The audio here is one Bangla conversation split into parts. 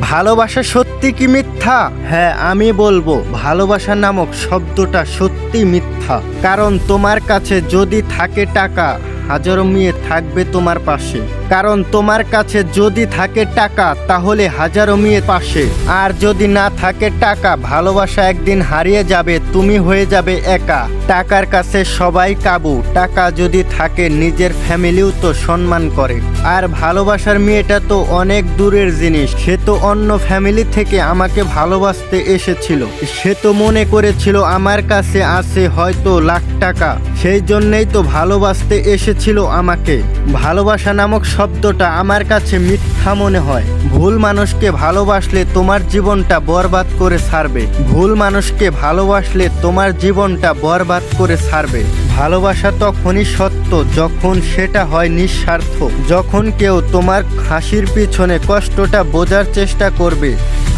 ভালোবাসা সত্যি কি মিথ্যা? হ্যাঁ আমি বলব ভালোবাসা নামক শব্দটা সত্যি মিথ্যা। কারণ তোমার কাছে যদি থাকে টাকা, হাজার মেয়ে থাকবে তোমার পাশে। কারণ তোমার কাছে যদি থাকে টাকা, তাহলে হাজারো মেয়ে পাশে। আর যদি না থাকে টাকা, ভালোবাসা একদিন হারিয়ে যাবে, তুমি হয়ে যাবে একা। টাকার কাছে সবাই কাবু, টাকা যদি থাকে নিজের ফ্যামিলিও তো সম্মান করে। আর ভালোবাসার মেয়েটা তো অনেক দূরের জিনিস, সে তো অন্য ফ্যামিলি থেকে আমাকে ভালোবাসতে এসেছিল। সে তো মনে করেছিল আমার কাছে আছে হয়তো লাখ টাকা, সেই জন্যেই তো ভালোবাসতে এসেছিল আমাকে। ভালোবাসা নামক শব্দটা আমার কাছে মিথ্যা মনে হয়। ভুল মানুষকে ভালোবাসলে তোমার জীবনটা বরবাদ করে ছাড়বে। ভুল মানুষকে ভালোবাসলে তোমার জীবনটা বরবাদ করে ছাড়বে। ভালোবাসা তখনই সত্য যখন সেটা হয় নিঃস্বার্থ। যখন কেউ তোমার হাসির পিছনে কষ্টটা বোঝার চেষ্টা করবে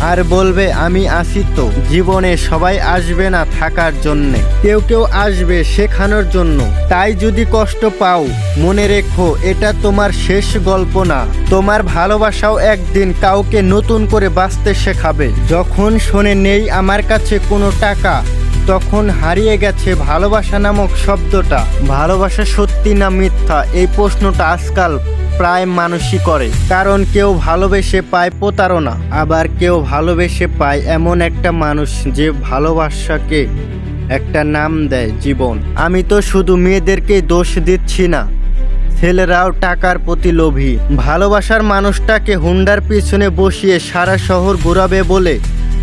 আর বলবে, আমি আসি তো। জীবনে সবাই আসবে না থাকার জন্যে। কেউ কেউ আসবে শেখানোর জন্য। তাই যদি কষ্ট পাও, মনে রেখো, এটা তোমার শেষ গল্প না। তোমার ভালোবাসাও একদিন কাউকে নতুন করে বাঁচতে শেখাবে। যখন শোনে, নেই আমার কাছে কোনো টাকা, তখন হারিয়ে গেছে ভালোবাসা নামক শব্দটা। ভালোবাসা সত্যি না মিথ্যা? এই প্রশ্নটা আজকাল প্রায় মানুষই করে। কারণ কেউ ভালোবেসে পায় প্রতারণা, আবার কেউ ভালোবেসে পায় এমন একটা মানুষ যে ভালোবাসাকে একটা নাম দেয় জীবন। আমি তো শুধু মেয়েদেরকেই দোষ দিচ্ছি না। ছেলেরাও টাকার প্রতি লোভী। ভালোবাসার মানুষটাকে হুন্ডার পিছনে বসিয়ে সারা শহর ঘুরাবে বলে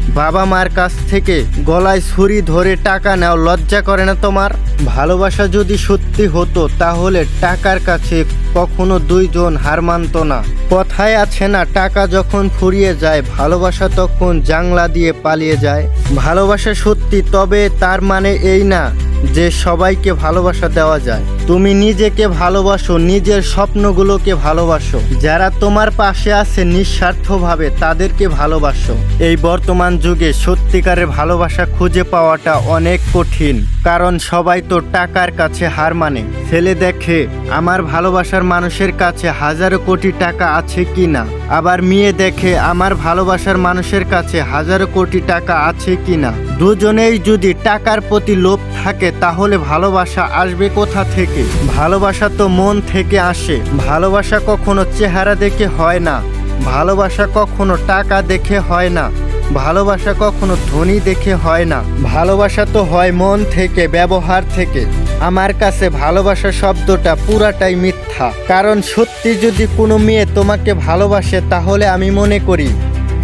বাবা মার কাছ থেকে গলায় ছুরি ধরে টাকা নাও, লজ্জা করে না তোমার? ভালোবাসা যদি সত্যি হতো, তাহলে টাকার কাছে কখনো দুইজন হার মানত না। কথায় আছে না, টাকা যখন ফুরিয়ে যায়, ভালোবাসা তখন জাংলা দিয়ে পালিয়ে যায়। ভালোবাসা সত্যি, তবে তার মানে এই না যে সবাইকে ভালোবাসা দেওয়া যায়। তুমি নিজেকে ভালোবাসো, নিজের স্বপ্নগুলোকে ভালোবাসো। যারা তোমার পাশে আছে নিঃস্বার্থভাবে তাদেরকে ভালোবাসো। এই বর্তমান যুগে সত্যিকারের ভালোবাসা খুঁজে পাওয়াটা অনেক কঠিন, কারণ সবাই তো টাকার কাছে হার মানে। ছেলে দেখে, আমার ভালোবাসার মানুষের কাছে হাজারো কোটি টাকা আছে কি না? আবার মেয়ে দেখে, আমার ভালোবাসার মানুষের কাছে হাজারো কোটি টাকা আছে কি না? দুজনেই যদি টাকার প্রতি লোভ থাকে, তাহলে ভালোবাসা আসবে কোথা থেকে? ভালোবাসা তো মন থেকে আসে। ভালোবাসা কখনো চেহারা দেখে হয় না। ভালোবাসা কখনো টাকা দেখে হয় না। ভালোবাসা কখনো ধনী দেখে হয় না। ভালোবাসা তো হয় মন থেকে, ব্যবহার থেকে। আমার কাছে ভালোবাসা শব্দটা পুরাটাই মিথ্যা। কারণ সত্যি যদি কোনো মেয়ে তোমাকে ভালোবাসে, তাহলে আমি মনে করি,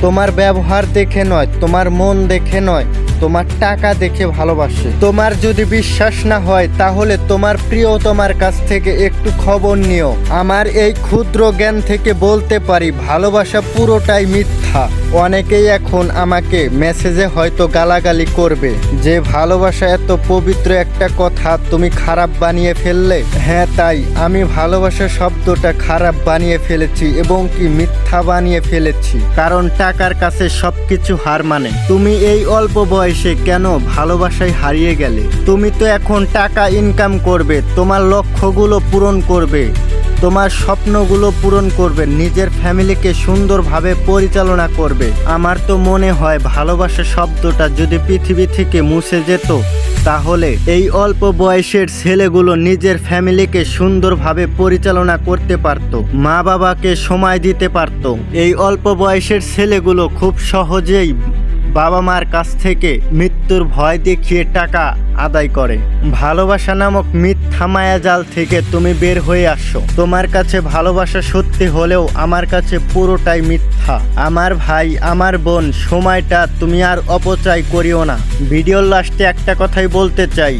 তোমার ব্যবহার দেখে নয়, তোমার মন দেখে নয়। তোমার টাকা দেখে ভালোবাসে। তোমার যদি বিশ্বাস না হয়, তাহলে তোমার প্রিয় তোমার কাছ থেকে একটু খবর নিও। আমার এই ক্ষুদ্র জ্ঞান থেকে বলতে পারি, ভালোবাসা পুরোটাই মিথ্যা। অনেকেই এখন আমাকে মেসেজে হয়তো গালাগালি করবে, যে ভালোবাসা এত পবিত্র একটা কথা, তুমি খারাপ বানিয়ে ফেললে? হ্যাঁ তাই। আমি ভালোবাসা শব্দটা খারাপ বানিয়ে ফেলেছি এবং কি মিথ্যা বানিয়ে ফেলেছি। কারণ টাকার কাছে সবকিছু হার মানে। তুমি এই অল্প বয়সে কেন ভালোবাসায় হারিয়ে গেলে? তুমি তো এখন টাকা ইনকাম করবে, তোমার লক্ষ্যগুলো পূরণ করবে, তোমার স্বপ্নগুলো পূরণ করবে, নিজের ফ্যামিলিকে সুন্দরভাবে পরিচালনা করবে। আমার তো মনে হয় ভালোবাসা শব্দটা যদি পৃথিবী থেকে মুছে যেত, তাহলে এই অল্প বয়সের ছেলেগুলো নিজের ফ্যামিলিকে সুন্দরভাবে পরিচালনা করতে পারত মা বাবাকে সময় দিতে পারত। এই অল্প বয়সের ছেলেগুলো খুব সহজেই বাবা মার কাছ থেকে মৃত্যুর ভয় দেখিয়ে টাকা আদায় করে। ভালোবাসা নামক মিথ্যা মায়াজাল থেকে তুমি বের হয়ে আসো তোমার কাছে ভালোবাসা সত্যি হলেও আমার কাছে পুরোটাই মিথ্যা। আমার ভাই, আমার বোন, সময়টা তুমি আর অপচয় করিও না। ভিডিওর লাস্টে একটা কথাই বলতে চাই।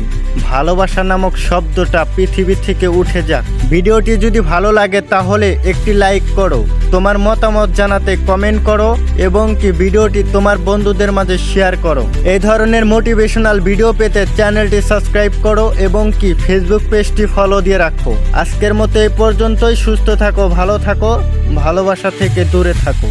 ভালোবাসা নামক শব্দটা পৃথিবী থেকে উঠে যাক। ভিডিওটি যদি ভালো লাগে তাহলে একটি লাইক করো, তোমার মতামত জানাতে কমেন্ট করো এবং কি ভিডিওটি তোমার বন্ধুদের মাঝে শেয়ার করো। এই ধরনের মোটিভেশনাল ভিডিও পেতে চ্যানেলটি সাবস্ক্রাইব করো এবং কি ফেসবুক পেজটি ফলো দিয়ে রাখো। আজকের মতো এই পর্যন্তই, সুস্থ থাকো, ভালো থাকো, ভালোবাসা থেকে দূরে থাকো।